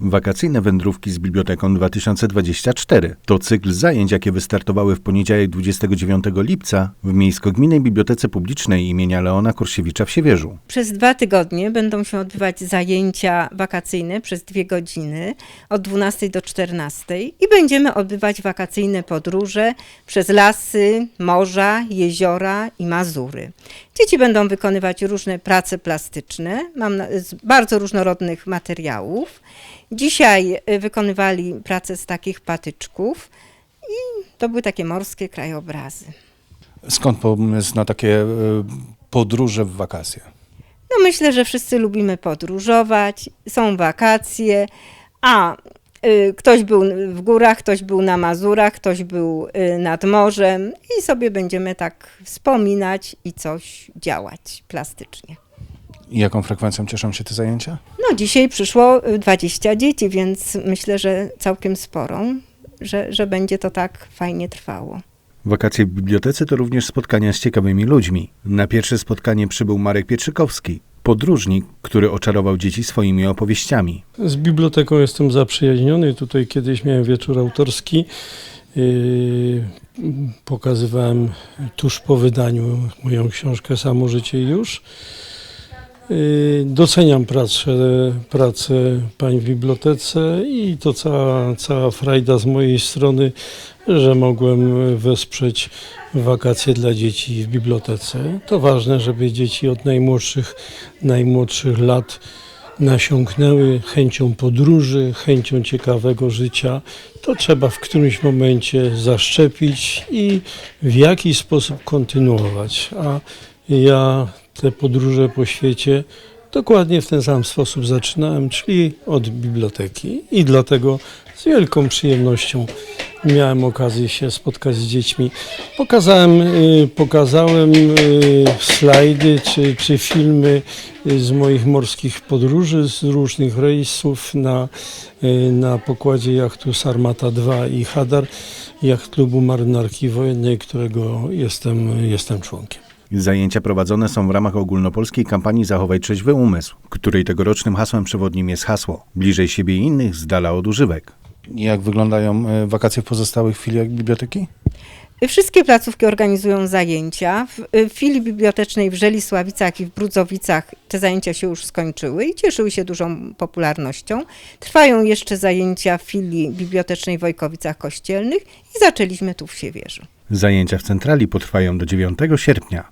Wakacyjne wędrówki z Biblioteką 2024 to cykl zajęć, jakie wystartowały w poniedziałek 29 lipca w Miejsko-Gminnej Bibliotece Publicznej imienia Leona Kursiewicza w Siewierzu. Przez dwa tygodnie będą się odbywać zajęcia wakacyjne przez dwie godziny od 12 do 14 i będziemy odbywać wakacyjne podróże przez lasy, morza, jeziora i Mazury. Dzieci będą wykonywać różne prace plastyczne mam na, z bardzo różnorodnych materiałów. Dzisiaj y, wykonywali pracę z takich patyczków i to były takie morskie krajobrazy. Skąd pomysł na takie e, podróże w wakacje? No myślę, że wszyscy lubimy podróżować, są wakacje, a y, ktoś był w górach, ktoś był na Mazurach, ktoś był y, nad morzem i sobie będziemy tak wspominać i coś działać plastycznie. I jaką frekwencją cieszą się te zajęcia? No dzisiaj przyszło y, 20 dzieci, więc myślę, że całkiem sporą, że, że będzie to tak fajnie trwało. Wakacje w bibliotece to również spotkania z ciekawymi ludźmi. Na pierwsze spotkanie przybył Marek Pietrzykowski, podróżnik, który oczarował dzieci swoimi opowieściami. Z biblioteką jestem zaprzyjaźniony. Tutaj kiedyś miałem wieczór autorski. Yy, Pokazywałem tuż po wydaniu moją książkę Samo życie już. Yy, Doceniam pracę, pracę pań w bibliotece i to cała, cała frajda z mojej strony, że mogłem wesprzeć wakacje dla dzieci w bibliotece. To ważne, żeby dzieci od najmłodszych, najmłodszych lat nasiąknęły chęcią podróży, chęcią ciekawego życia, to trzeba w którymś momencie zaszczepić i w jakiś sposób kontynuować. A ja te podróże po świecie dokładnie w ten sam sposób zaczynałem, czyli od biblioteki. I dlatego z wielką przyjemnością miałem okazję się spotkać z dziećmi. Pokazałem, y, pokazałem y, slajdy czy, czy filmy y, z moich morskich podróży, z różnych rejsów na, na pokładzie jachtu Sarmata 2 i Hadar, jacht klubu marynarki wojennej, którego jestem, jestem członkiem. Zajęcia prowadzone są w ramach ogólnopolskiej kampanii Zachowaj Trzeźwy Umysł, której tegorocznym hasłem przewodnim jest hasło Bliżej siebie i innych, z dala od używek. Jak wyglądają e, wakacje w pozostałych filiach biblioteki? Wszystkie placówki organizują zajęcia. W y, filii bibliotecznej w Żelisławicach i w Brudzowicach te zajęcia się już skończyły i cieszyły się dużą popularnością. Trwają jeszcze zajęcia w filii bibliotecznej w Wojkowicach Kościelnych i zaczęliśmy tu w Siewierzu. Zajęcia w centrali potrwają do 9 sierpnia.